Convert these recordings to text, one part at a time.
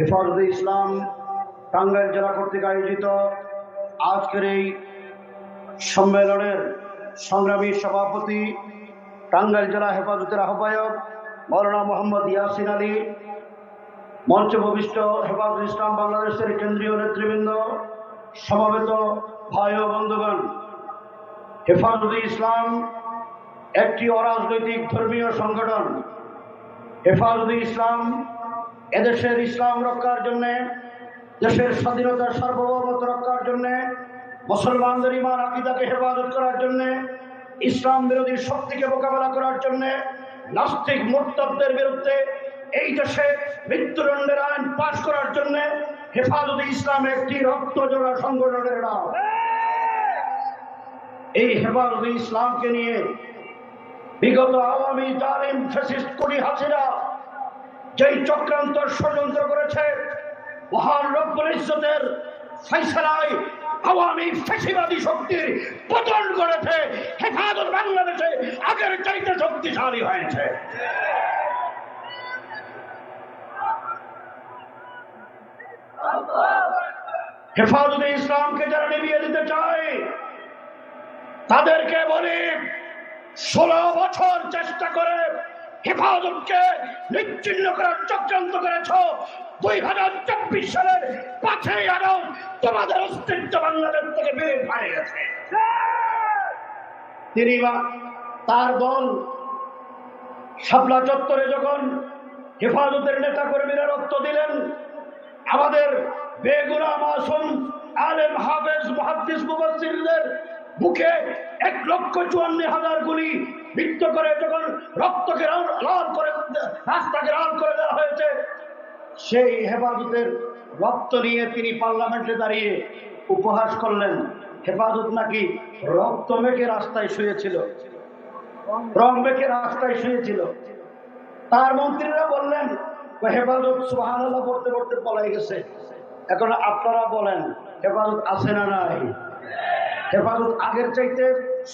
হেফাজতে ইসলাম টাঙ্গাইল জেলা কর্তৃক আয়োজিত আজকের এই সম্মেলনের সংগ্রামী সভাপতি, টাঙ্গাইল জেলা হেফাজতের আহ্বায়ক মৌলানা মোহাম্মদ ইয়াসিন আলী মঞ্চ ভবিষ্ঠ হেফাজত ইসলাম বাংলাদেশের কেন্দ্রীয় নেতৃবৃন্দ, সমবেত ভাই ও বন্ধুগণ, হেফাজতে ইসলাম একটি অরাজনৈতিক ধর্মীয় সংগঠন, হেফাজতে ইসলাম এদেশের ইসলাম রক্ষার জন্যে, দেশের স্বাধীনতা সার্বভৌমত্ব রক্ষার জন্যে, মুসলমানদের ইমান আকিদাকে হেফাজত করার জন্যে, ইসলাম বিরোধী শক্তিকে মোকাবেলা করার জন্যে, নাস্তিক মোর্তাবদের বিরুদ্ধে, এই দেশে মৃত্যুদণ্ডের আইন পাশ করার জন্যে হেফাজতে ইসলাম একটি রক্তজোড়া সংগঠনের নাম। এই হেফাজতে ইসলামকে নিয়ে বিগত আওয়ামী জালিম ফেসিস্ট করি হাসিরা যেই চক্রান্ত ষড়যন্ত্র করেছে, মহান রব্বুল ইজ্জতের ফয়সালায় আওয়ামী ফেসিবাদী শক্তির পতন করেছে, হেফাজত বাংলাদেশে আগের চাইতে শক্তিশালী হয়েছে। হেফাজতে ইসলামকে যারা নিভিয়ে দিতে চায়, তাদেরকে বলি, ষোলো বছর চেষ্টা করে হেফাজতকে নিচ্ছিন্ন করার চক্রান্ত করেছ। দুই হাজার চব্বিশ সালের পাঁচই আগস্ট তোমাদের অস্তিত্ব বাংলাদেশ থেকে বের হয়ে গেছে। তিনি বা তার দল শাপলা চত্বরে যখন হেফাজতের নেতা কর্মীরা রক্ত দিলেন, আমাদের বেগুনা মাসুম, আলেম হাফেজ, মহাদ্দিস মুবাসসিরদের মুখে এক লক্ষ চুয়ান্ন হাজার গুলি বিদ্ধ করে যখন রক্তকে লাল করে, রাস্তাকে লাল করে দেওয়া হয়েছে, সেই হেফাজতের রক্ত নিয়ে তিনি পার্লামেন্টে দাঁড়িয়ে উপহাস করলেন। হেফাজত নাকি রক্ত মেখে রাস্তায় শুয়েছিল। রং মেখে রাস্তায় শুয়েছিল। তার মন্ত্রীরা বললেন হেফাজত সুহান পড়তে পড়তে পলাই গেছে। এখন আপনারা বলেন, হেফাজত আছে না নাই? হেফাজত আগের চাইতে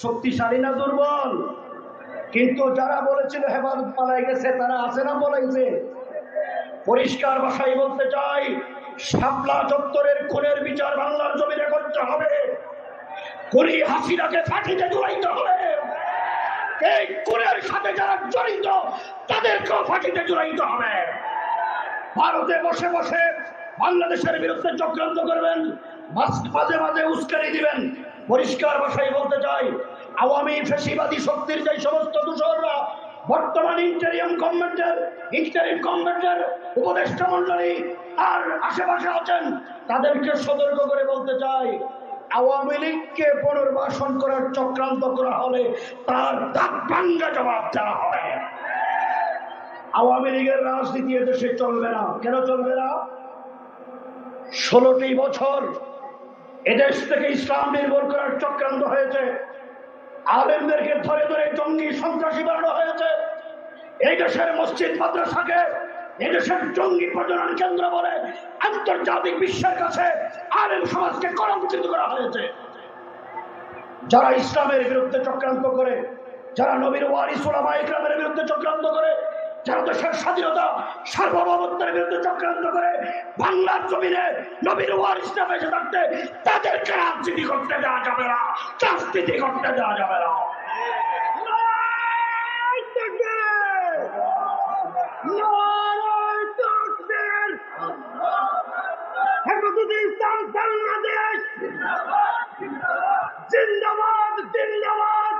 শক্তিশালী না দুর্বল? কিন্তু যারা বলেছিল হেফাজত পালাই গেছে, তারা আছে না বলাইছে পরিষ্কার ভাষায় বলতে চাই, শাপলা চত্বরের খুনের বিচার বাংলার জমিনে করতে হবে। কুড়ি হাসিনাকে ফাঁসিতে জুড়াইতে হবে। এই খুনের সাথে যারা জড়িত, তাদেরকেও ফাঁসিতে জুড়াইতে হবে। ভারতে বসে বসে বাংলাদেশের বিরুদ্ধে চক্রান্ত করবেন মাঝে মাঝে উস্কানি দিবেন। পরিষ্কার ভাষায় বলতে চাই, আওয়ামী ফেসিবাদী শক্তির যে সমস্ত দূষররা, বর্তমান ইন্টারিয়াম গভর্নমেন্টের ইন্টারিম গভর্নমেন্টের উপদেষ্টা মন্ডলী আর আশেপাশে আছেন, তাদেরকে সতর্ক করে বলতে চাই, আওয়ামী লীগকে পুনর্বাসন করার চক্রান্ত করা হলে তার ভাঙ্গা জবাব দেওয়া হবে। আওয়ামী লীগের রাজনীতি এদেশে চলবে না। কেন চলবে না? ষোলোটি বছর এদেশ থেকে ইসলাম নির্ভর করার চক্রান্ত হয়েছে। আলেমদেরকে ধরে ধরে জঙ্গি সন্ত্রাসী বানানো হয়েছে। এই দেশের মসজিদ, মাদ্রাসাকে এই দেশের জঙ্গি প্রজনন কেন্দ্র বলে আন্তর্জাতিক বিশ্বের কাছে আলেম সমাজকে কলঙ্কিত করা হয়েছে। যারা ইসলামের বিরুদ্ধে চক্রান্ত করে, যারা নবীর ওয়ারিস ওলামা ইকরামের বিরুদ্ধে চক্রান্ত করে যারা দেশের স্বাধীনতা, সার্বভৌমত্বের বিরুদ্ধে চক্রান্ত করে বাংলার জমিনে নবীর ওয়ারিস না বেঁচে থাকতে, তাদেরকে রাজনীতি করতে দেওয়া যাবে না, রাজনীতি করতে দেওয়া যাবে না। জিন্দাবাদ জিন্দাবাদ।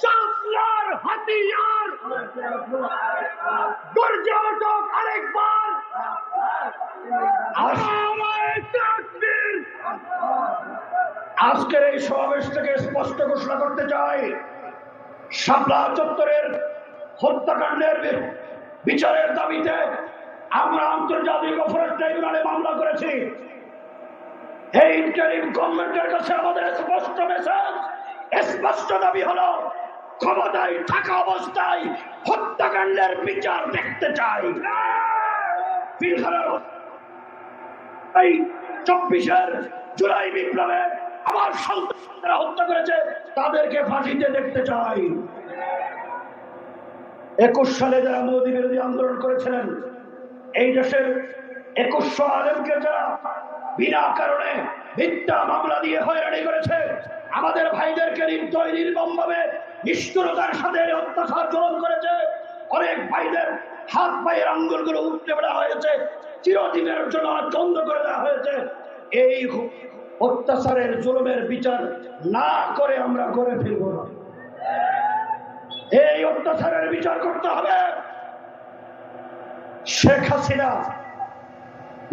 শাসলার হাতিয়ার। ওঠক আরেকবার। আজকের এই সমাবেশ থেকে স্পষ্ট ঘোষণা করতে চাই, শাপলা চত্বরের হত্যাকাণ্ডের বিচারের দাবিতে আমরা আন্তর্জাতিক অপরাধ ট্রাইব্যুনালে মামলা করেছি। এই ইন্টারিম গভর্নমেন্টের কাছে আমাদের স্পষ্ট মেসেজ স্পষ্ট দাবি হলো ক্ষমতায়, থাকা অবস্থায় হত্যাকাণ্ডের বিচার দেখতে চাই। এই চব্বিশের জুলাই বিপ্লবে আমার সন্তানরা হত্যা করেছে, তাদেরকে ফাঁসিতে দেখতে চাই। একুশ সালে যারা মোদী বিরোধী আন্দোলন করেছিলেন, এই দেশের একুশশো আলেমকে যারা বিনা কারণে মিথ্যা মামলা দিয়ে হয়রানি করেছে, আমাদের ভাইদেরকে নির্দয়, নির্মমভাবে নিষ্ঠুরতার সাথে অত্যাচার চলন করেছে। অনেক ভাইদের হাত পায়ের আঙ্গুলগুলো উঠতে বেড়া হয়েছে। চিরদিনের জন্য চন্দ্র করে দেওয়া হয়েছে। এই অত্যাচারের জুলুমের বিচার না করে আমরা করে ফিরব না। এই অত্যাচারের বিচার করতে হবে। শেখ হাসিনা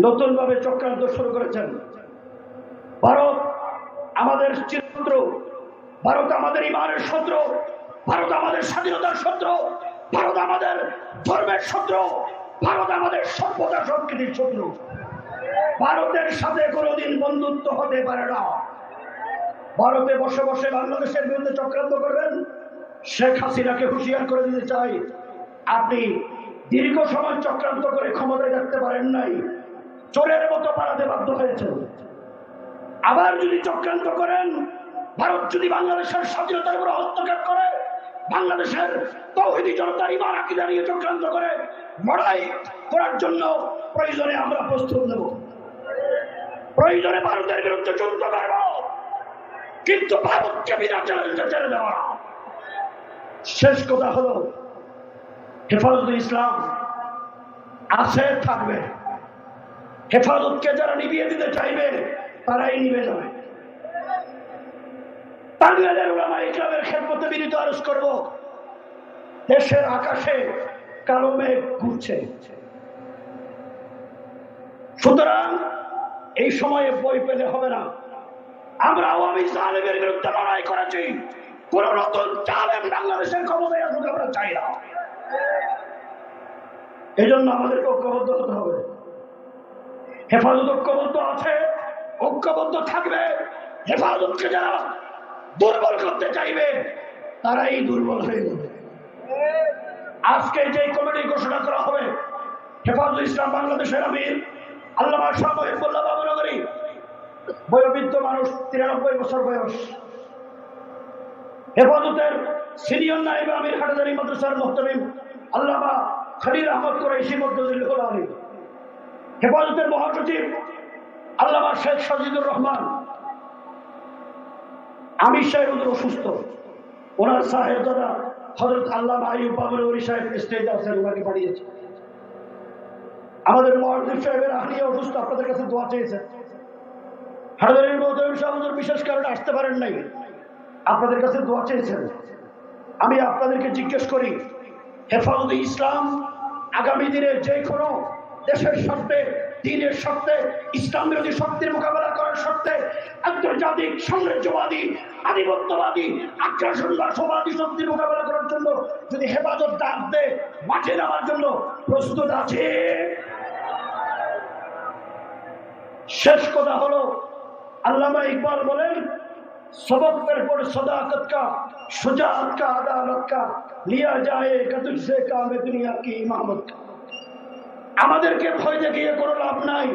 নতুন ভাবে চক্রান্ত শুরু করেছেন। ভারত আমাদের চিত্র ভারত আমাদের ইমানের শত্রু, ভারত আমাদের স্বাধীনতার শত্রু, ভারত আমাদের ধর্মের শত্রু, ভারত আমাদের সভ্যতা সংস্কৃতির শত্রু। ভারতের সাথে কোনোদিন বন্ধুত্ব হতে পারে না। ভারতে বসে বসে বাংলাদেশের বিরুদ্ধে চক্রান্ত করবেন। শেখ হাসিনাকে হুঁশিয়ার করে দিতে চাই। আপনি দীর্ঘ সময় চক্রান্ত করে ক্ষমতায় রাখতে পারেন নাই। চোরের মতো পালাতে বাধ্য হয়েছেন। আবার যদি চক্রান্ত করেন ভারত যদি বাংলাদেশের স্বাধীনতার উপর হস্তক্ষেপ করে, বাংলাদেশের তৌহিদি জনতার ইমান আকিদা নিয়ে চক্রান্ত করে, লড়াই করার জন্য প্রয়োজনে আমরা প্রস্তুত নেব। প্রয়োজনে ভারতের বিরুদ্ধে যুদ্ধ করব। কিন্তু ভারতকে বিনা চ্যালেঞ্জে ছেড়ে দেওয়া না। শেষ কথা হলো, হেফাজত ইসলাম আছে, থাকবে। হেফাজতকে যারা নিবিয়ে দিতে চাইবে, তারাই নিবে যাবে। দেশের আকাশে কালো মেঘ ঘুরছে। সুতরাং এই সময়ে বই পেলে হবে না। আমরা আওয়ামী জালেমের বিরুদ্ধে লড়াই করেছি। জন্য আমাদেরকে হেফাজত ঐক্যবদ্ধ আছে, ঐক্যবদ্ধ থাকবে। হেফাজতকে যারা দুর্বল করতে চাইবে তারাই দুর্বল হয়ে যাবে। আজকে যে কমিটি ঘোষণা করা হবে হেফাজত ইসলাম বাংলাদেশের আমির, আল্লামা শাহ মানুষ, তিরানব্বই বছর বয়স। হেফাজতের সিনিয়র নাইব আমির হাটাদারি মাদ্রাসার মোহতামিম আল্লামা খালিল আহমদ কোরাইশি মদ্দুল আলী হেফাজতের মহাসচিব, আল্লামা শেখ সাজিদুর রহমান আমির সাহেব ওদের অসুস্থ। ওনার সাহেব দাদা হজরত আল্লাহ আইব সাহেব স্টেজে আছেন ওনাকে পাঠিয়েছে। আমাদের মহাজিব সাহেবের আহলিয়া অসুস্থ, আপনাদের কাছে দোয়া চেয়েছে বিশেষ কারণে আসতে পারেন নাই। আপনাদের কাছে দোয়া চেয়েছেন। আমি আপনাদেরকে জিজ্ঞেস করি, হেফাজত ইসলাম আগামী দিনে যে কোনো দেশের স্বার্থে দিনের স্বার্থে ইসলাম বিরোধী শক্তির মোকাবেলা করার স্বার্থে আন্তর্জাতিক সাম্রাজ্যবাদী আধিপত্যবাদী আগ্রাসনবাদী শক্তির মোকাবেলা করার জন্য যদি হেফাজত ডাক দেয় মাঠে নেওয়ার জন্য প্রস্তুত আছে শেষ কথা হলো আল্লামা ইকবাল বলেন सबक पर पर सदाकत का शुजात का अदालत का लिया जाए कदर से काम दुनिया की इमामत का আমাদেরকে ভয় দেখিয়ে কোনো লাভ নাই।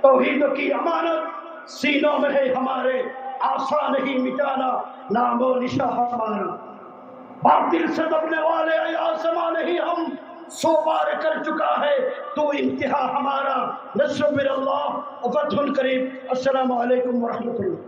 توحید کی امانت سینوں میں ہے ہمارے آسا نہیں مٹانا نام و نشا ہمارا باطل سے دبنے والے آسما نہیں ہم سو بار کر چکا ہے تو انتہا ہمارا نصر اللہ فتح القریب السلام علیکم ورحمۃ اللہ